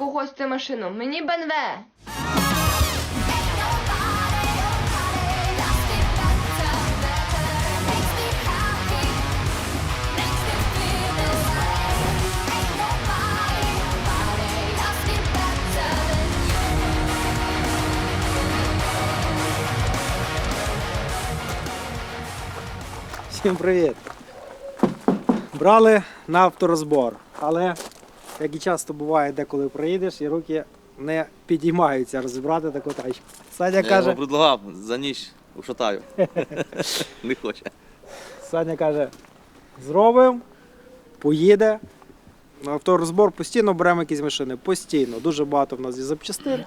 яку хочете машину. Мені БНВ. Всім привіт! Брали на авторозбор, але як і часто буває, деколи приїдеш і руки не підіймаються розібрати таку тачку. Саня Я каже, йому предлагав за ніч ушатаю. Не хоче. Саня каже, зробимо, поїде. На авторозбор постійно беремо якісь машини. Постійно. Дуже багато в нас є запчастин.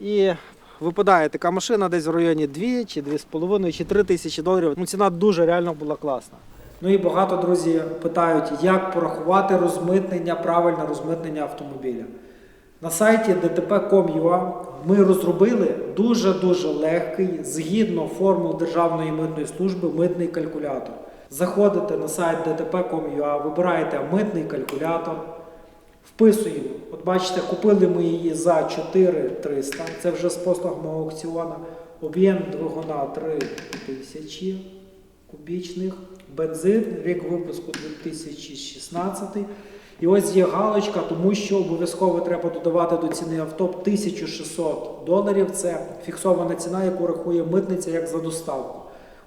І випадає така машина десь в районі 2 чи 2,5 чи 3 тисячі доларів. Ну, ціна дуже реально була класна. Ну і багато друзі питають, як порахувати розмитнення, правильне розмитнення автомобіля. На сайті dtp.com.ua ми розробили дуже-дуже легкий, згідно формул Державної митної служби, митний калькулятор. Заходите на сайт dtp.com.ua, вибираєте митний калькулятор, вписуємо. От бачите, купили ми її за 4300, це вже з послугами аукціона. Об'єм двигуна 3000 кубічних, бензин, рік випуску 2016. І ось є галочка, тому що обов'язково треба додавати до ціни авто 1600 доларів. Це фіксована ціна, яку рахує митниця як за доставку.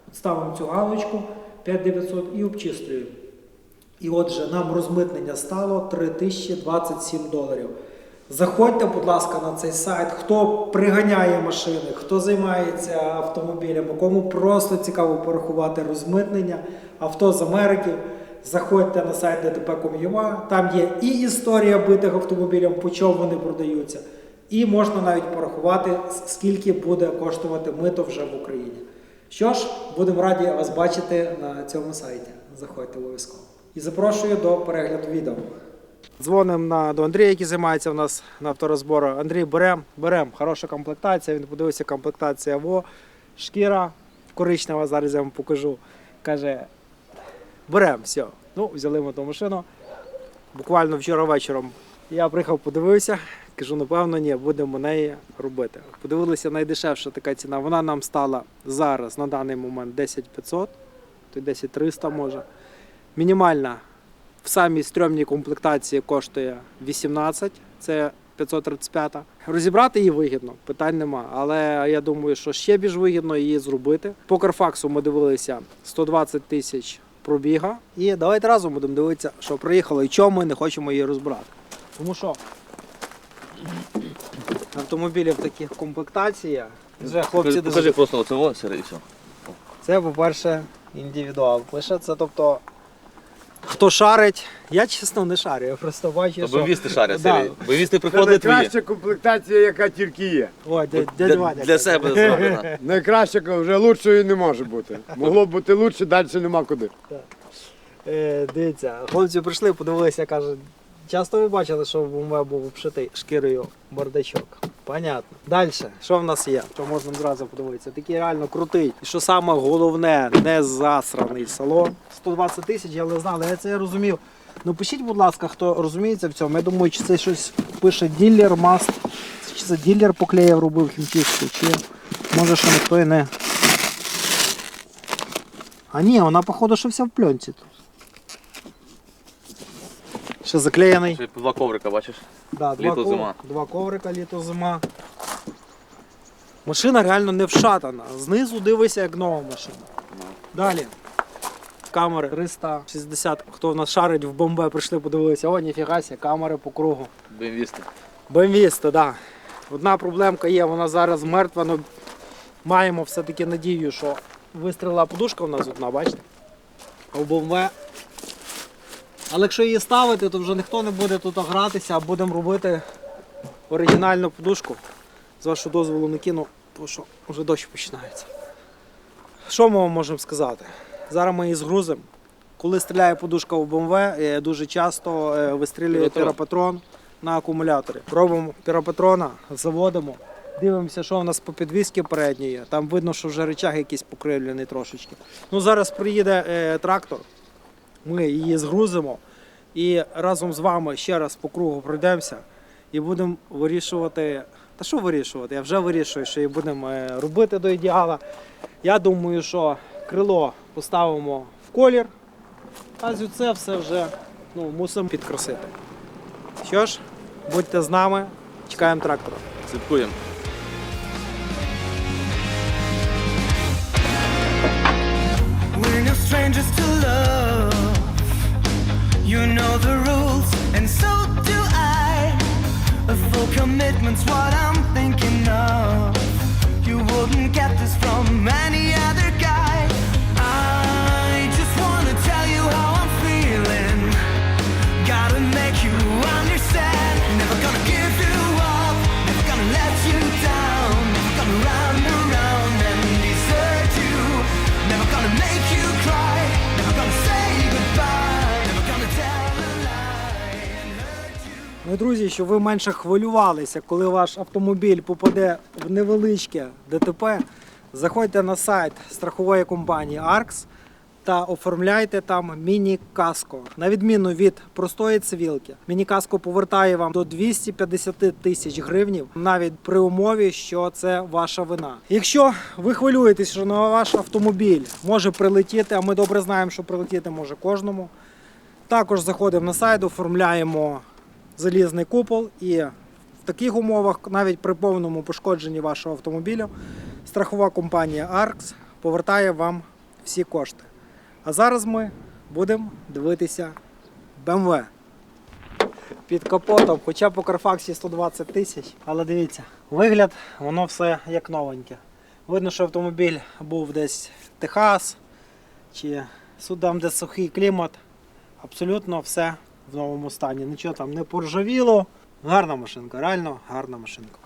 От ставимо цю галочку 5900 і обчислюємо. І отже, нам розмитнення стало 3027 доларів. Заходьте, будь ласка, на цей сайт. Хто приганяє машини, хто займається автомобілями, кому просто цікаво порахувати розмитнення, авто з Америки. Заходьте на сайт dtp.com.ua, там є і історія битих автомобілів, по чому вони продаються, і можна навіть порахувати, скільки буде коштувати мито вже в Україні. Що ж, будемо раді вас бачити на цьому сайті. Заходьте обов'язково. І запрошую до перегляду відео. Дзвонимо на, до Андрія, який займається у нас на авторозбору. Андрій, берем, берем, хороша комплектація. Він подивився, комплектація ВО, шкіра коричнева, зараз я вам покажу. Каже, берем, все. Ну, взяли ми ту машину. Буквально вчора вечором я приїхав, подивився, кажу, напевно, ні, будемо неї робити. Подивилися найдешевша така ціна. Вона нам стала зараз на даний момент 10500, то й 10300 може. Мінімальна в самій стрьомній комплектації коштує 18, це 535. Розібрати її вигідно, питань нема. Але я думаю, що ще більш вигідно її зробити. По Карфаксу ми дивилися 120 тисяч пробіга. І давайте разом будемо дивитися, що приїхало і чому ми не хочемо її розбирати. Тому що автомобілів таких комплектацій. Вже хлопці Покажи, покажи просто оце о, сире і все. це, по-перше, індивідуал. Лише це, тобто, хто шарить, я чесно не шарю, я просто бачу, що... Бойовісти шарять, Да. Сергій. Бойовісти Це приходить твої. найкраща комплектація, яка тільки є. О, дядь, Для, дядь Ваня. для себе зроблена. Найкраща, вже лучшої не може бути. Могло б бути лучше, далі нема куди. Е, дивіться, хлопці прийшли, подивилися, кажуть, часто ви бачили, що в БМВ був обшитий шкірою бардачок. Понятно. Далі, що в нас є? Що можна зразу подивитися? Такий реально крутий. І що саме головне, не засраний салон. 120 тисяч, я не знав, але я це розумів. Ну пишіть, будь ласка, хто розуміється в цьому. Я думаю, чи це щось пише ділер, маст, чи це ділер поклеїв, робив хімчистку, чи може ще ніхто і не. А ні, вона походу, що вся в пленці тут. Ще заклеєний. Ще Два коврика, бачиш? Да, два, Літо, ков- зима. два коврика, літо зима. Машина реально не вшатана. Знизу дивися, як нова машина. Далі. Камери 360. Хто в нас шарить в бомбе, прийшли, подивилися. О, ніфіга ся, камери по кругу. Бойовісти. БМВісти, так. Да. Одна проблемка є, вона зараз мертва, але маємо все-таки надію, що вистрілила подушка у нас одна, бачите? А в БМВ. Але якщо її ставити, то вже ніхто не буде тут гратися, а будемо робити оригінальну подушку. З вашого дозволу не кину, тому що вже дощ починається. Що ми вам можемо сказати? Зараз ми її згрузимо. Коли стріляє подушка в БМВ, е, дуже часто е, вистрілює Піропатрон. на акумуляторі. Робимо піропатрона, заводимо, дивимося, що у нас по підвісці передньої. Там видно, що вже речаг якийсь покривлений трошечки. Ну, зараз приїде е, трактор, ми її згрузимо і разом з вами ще раз по кругу пройдемося. і будемо вирішувати. Та що вирішувати? Я вже вирішую, що і будемо робити до ідеала. Я думаю, що крило поставимо в колір, а з це все вже ну, мусимо підкрасити. Що ж, будьте з нами, чекаємо трактора. Слідкуємо. Strangers to love. You know the rules, and so do I. A full commitment's what I'm thinking of. You wouldn't get this from any other і, друзі, щоб ви менше хвилювалися, коли ваш автомобіль попаде в невеличке ДТП, заходьте на сайт страхової компанії ARX та оформляйте там міні-каско. На відміну від простої цивілки, міні-каско повертає вам до 250 тисяч гривнів, навіть при умові, що це ваша вина. Якщо ви хвилюєтесь, що на ваш автомобіль може прилетіти, а ми добре знаємо, що прилетіти може кожному. Також заходимо на сайт, оформляємо залізний купол і в таких умовах, навіть при повному пошкодженні вашого автомобіля, страхова компанія ARX повертає вам всі кошти. А зараз ми будемо дивитися BMW. Під капотом, хоча по Карфаксі 120 тисяч, але дивіться, вигляд, воно все як новеньке. Видно, що автомобіль був десь Техас чи судам, де сухий клімат. Абсолютно все в новому стані. Нічого там не поржавіло. Гарна машинка, реально гарна машинка.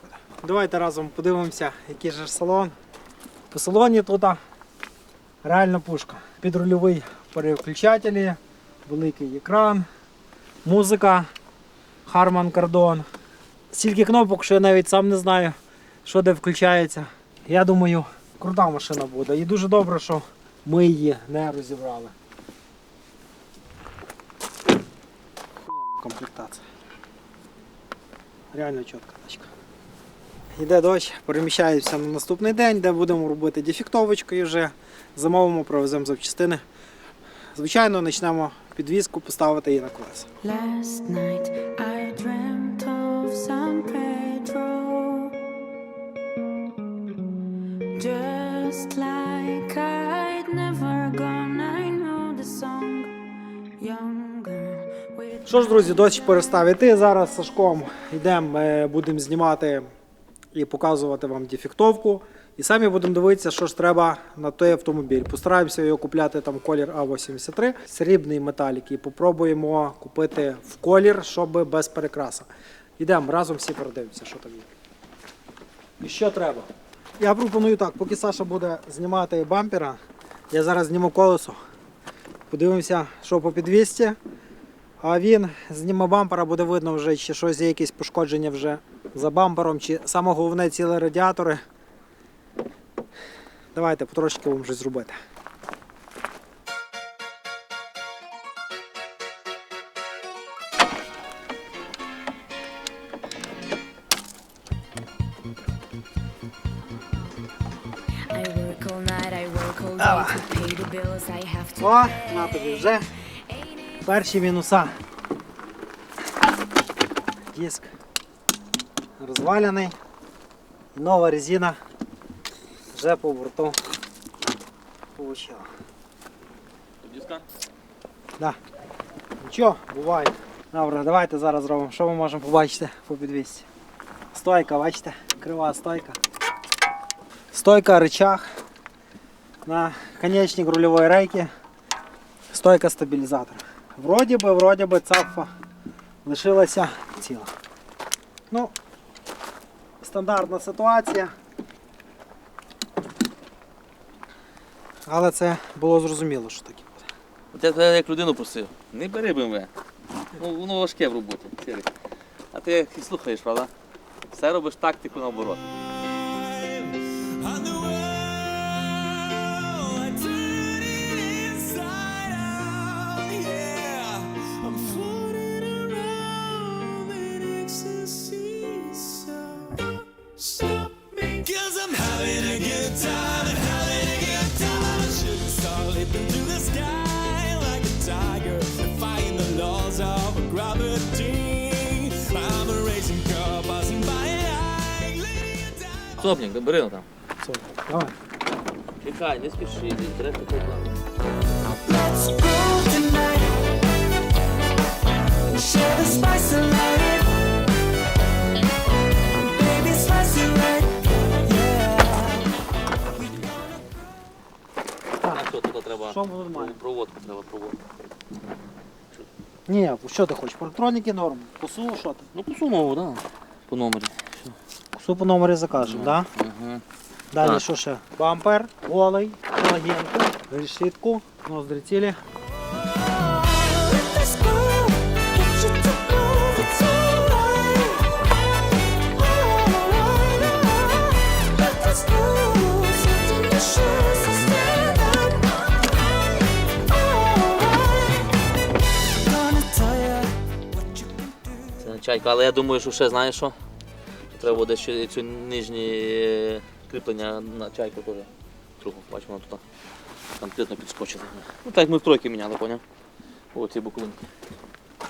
Давайте разом подивимося, який же салон. По салоні тут реально пушка. Підрульовий переключателі, великий екран, музика, Harman Kardon. Стільки кнопок, що я навіть сам не знаю, що де включається. Я думаю, крута машина буде. І дуже добре, що ми її не розібрали. Комплектація. Реально чітка тачка. Йде дощ, переміщаємося на наступний день, де будемо робити дефектовочку і вже замовимо, провеземо запчастини. Звичайно, почнемо підвізку, поставити її на колеса. I. Just like I'd Що ж, друзі, дощ перестав. Зараз з Сашком йдемо, е, будемо знімати і показувати вам дефектовку. І самі будемо дивитися, що ж треба на той автомобіль. Постараємося його купляти там колір А83, срібний металік, і попробуємо купити в колір, щоб без перекраса. Йдемо разом всі передивимося, що там є. І що треба? Я пропоную так, поки Саша буде знімати бампера, я зараз зніму колесо. Подивимося, що по підвісці. А він зніме бампера, буде видно вже, чи щось є якісь пошкодження вже за бампером, чи саме головне цілі радіатори. Давайте потрошки вам щось зробити. О, на тобі вже перші мінуса. Диск розвалений. І Нова резина вже по борту получила. Діска? Да. Нічого, буває. Добре, давайте зараз зробимо. Що ми можемо побачити по підвісці? Стойка, бачите? Крива стойка. Стойка, рычаг. На конечник рульової рейки. Стойка стабілізатора. Вроді би, вроді би цапфа лишилася ціла. Ну, стандартна ситуація. Але це було зрозуміло, що таке буде. От я тебе як людину просив. Не бери БМВ. Ну, воно важке в роботі. А ти як і слухаєш, правда? Все робиш тактику наоборот. On the Сопник, ну там. Все, давай. Чекай, не спіши, треба. А що нормально? Проводку треба проводку. Ні, що ти хочеш? Парктроніки норм. Косу, що ти? Ну посунув, так. Да. По номері. Косу по номері закажемо, так? Да? Ага. Далі Так. що ще? Бампер, голий, лагенку, решітку, ноздрі цілі. Це але я думаю, що ще знаєш що? Треба буде ще цю нижні е, кріплення на чайку теж. Трохи, бачимо, тут конкретно підскочила. Ну так як ми в тройки міняли, поняв? Оці боковинки.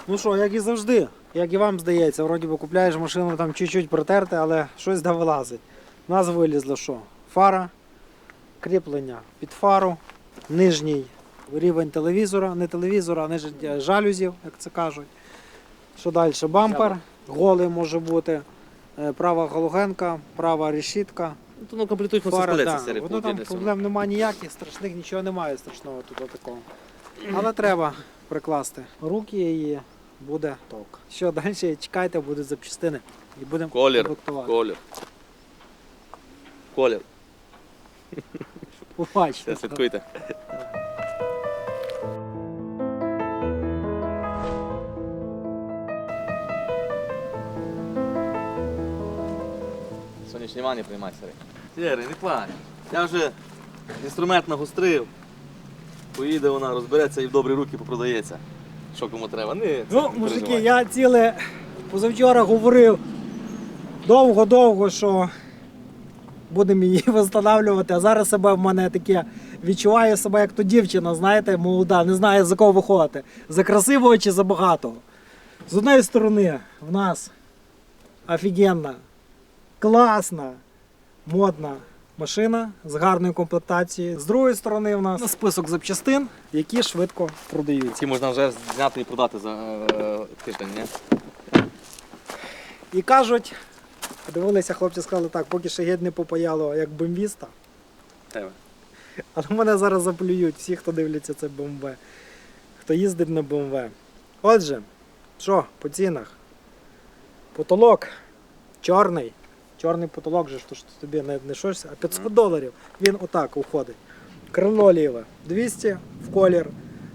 Ну що, як і завжди, як і вам здається, вроді би купляєш машину там чуть-чуть протерти, але щось де вилазить. У нас вилізло що? Фара, кріплення під фару, нижній рівень телевізора, не телевізора, а нижній е, жалюзів, як це кажуть. Що далі? Бампер, голий може бути, права галогенка, права решітка. Ну, то ну, комплектують Фара, да. серії. Воно там проблем немає ніяких, страшних, нічого немає страшного тут такого. Але треба прикласти руки і буде ток. Що далі чекайте, будуть запчастини. І будемо Колір, комплектувати. колір. Колір. Побачите. Все, слідкуйте. Сонячні ванні приймай, Сергій. Сергій, не плач. Я вже інструмент нагострив. Поїде вона, розбереться і в добрі руки попродається. Що кому треба. Не, Ну, не мужики, переживай. я ціле позавчора говорив довго-довго, що будемо її встановлювати, а зараз себе в мене таке відчуваю себе як то дівчина, знаєте, молода, не знає за кого виходити. За красивого чи за багатого. З однієї сторони, в нас офігенна, класна, модна машина з гарною комплектацією. З другої сторони, в нас список запчастин, які швидко продаються. Ці можна вже зняти і продати за е, тиждень, ні? І кажуть, подивилися, хлопці сказали так, поки ще геть не попаяло як бомбіста. Тебе. Але мене зараз заплюють всі, хто дивляться це БМВ, хто їздить на БМВ. Отже, що по цінах? Потолок чорний. Чорний потолок же то ж тобі не, не щось, а 500 доларів. Він отак уходить. Крило ліве 200 в колір.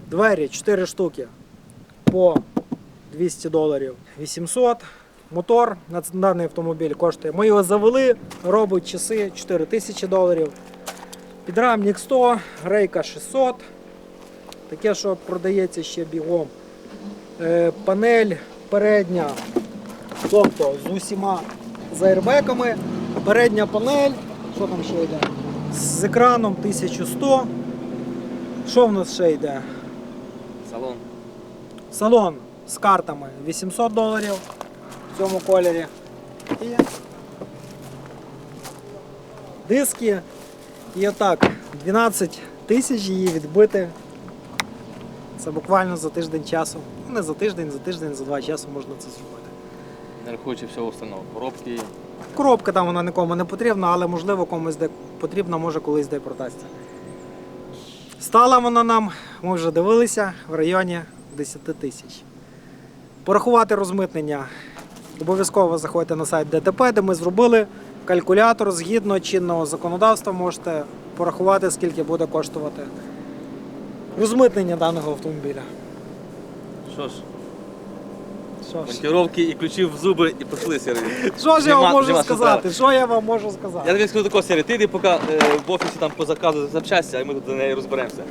Двері 4 штуки по 200 доларів. 800. Мотор на даний автомобіль коштує. Ми його завели, робить часи 4 тисячі доларів. Підрамник 100, рейка 600. Таке, що продається ще бігом. Е, панель передня, тобто з усіма з аербеками. Передня панель, що там ще йде? З екраном 1100. Що в нас ще йде? Салон. Салон з картами 800 доларів в цьому кольорі. І диски. І отак 12 тисяч її відбити. Це буквально за тиждень часу. Ну, не за тиждень, за тиждень, за два часу можна це зробити. Не рахуючи всього остального. Коробки. Коробка там вона нікому не потрібна, але можливо комусь де потрібна, може колись де продасться. Стала вона нам, ми вже дивилися, в районі 10 тисяч. Порахувати розмитнення. Обов'язково заходьте на сайт ДТП, де ми зробили калькулятор згідно чинного законодавства. Можете порахувати, скільки буде коштувати розмитнення даного автомобіля. Що ж, Що ж, і ключі в зуби і пішли, Сергій. що ж я вам можу сказати? Що я вам можу Я сказати? тобі скажу тако, Сергій, ти йди поки е, в офісі там по заказу запчасті, а ми тут до неї розберемося.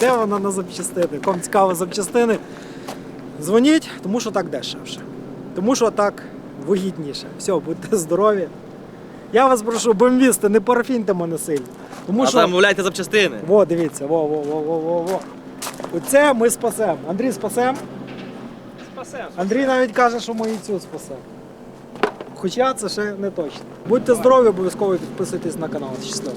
Де вона на запчастини? Кому цікаво запчастини? Дзвоніть, тому що так дешевше. Тому що так вигідніше. Все, будьте здорові. Я вас прошу, бомбісти, не парафіньте мене сильно. Тому а що. замовляйте запчастини. Во, дивіться, во, во, во, во, во, во. Оце ми спасемо. Андрій спасем. Спасемо. Андрій навіть каже, що мої цю спасе. Хоча це ще не точно. Будьте здорові, обов'язково підписуйтесь на канал. Щасливо.